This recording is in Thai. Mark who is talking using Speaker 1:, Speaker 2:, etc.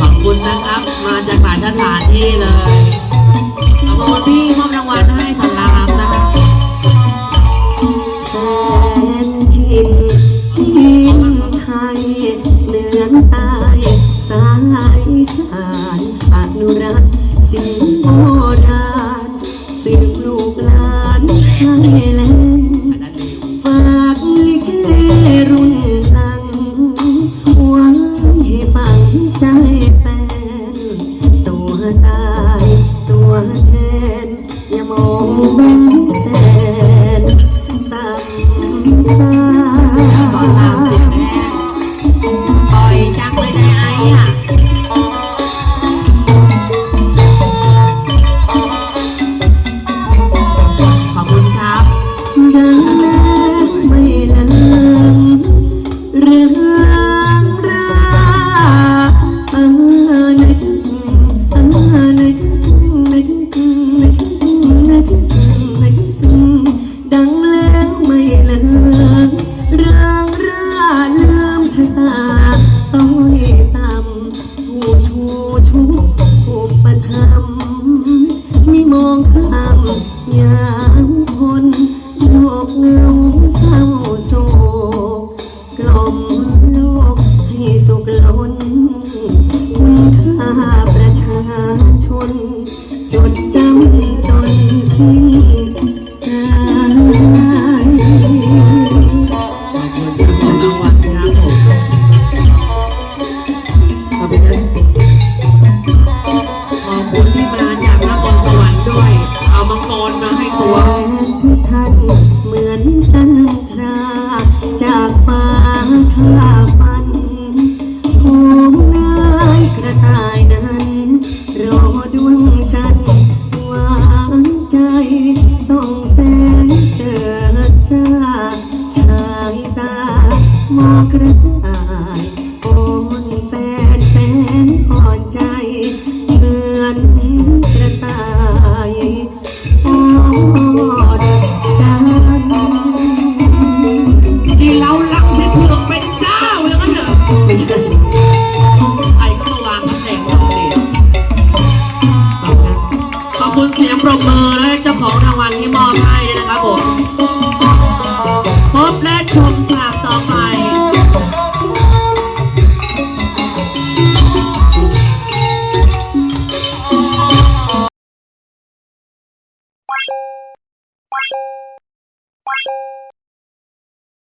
Speaker 1: ขอบคุณนะครับ มาจากหลายสถานที่เลยขอบคุณพี่มอบรางวัลให้สันรามนะคะ
Speaker 2: แทินทิไทยเหนือใต้สายสารอนุรักษ์สิ่ง ยาม
Speaker 1: ค
Speaker 2: นนุกงามโศกกล่อมโลกให้สุขล้นคุาประชน จดจำจนสิ้นใจ
Speaker 1: ขอบคุณที่ม song เสียงปร
Speaker 2: บมือและเจ้าของรางวัลที่มอบให้ด้วยนะครั
Speaker 1: บผม พบและ
Speaker 2: ช
Speaker 1: มฉากต่อไป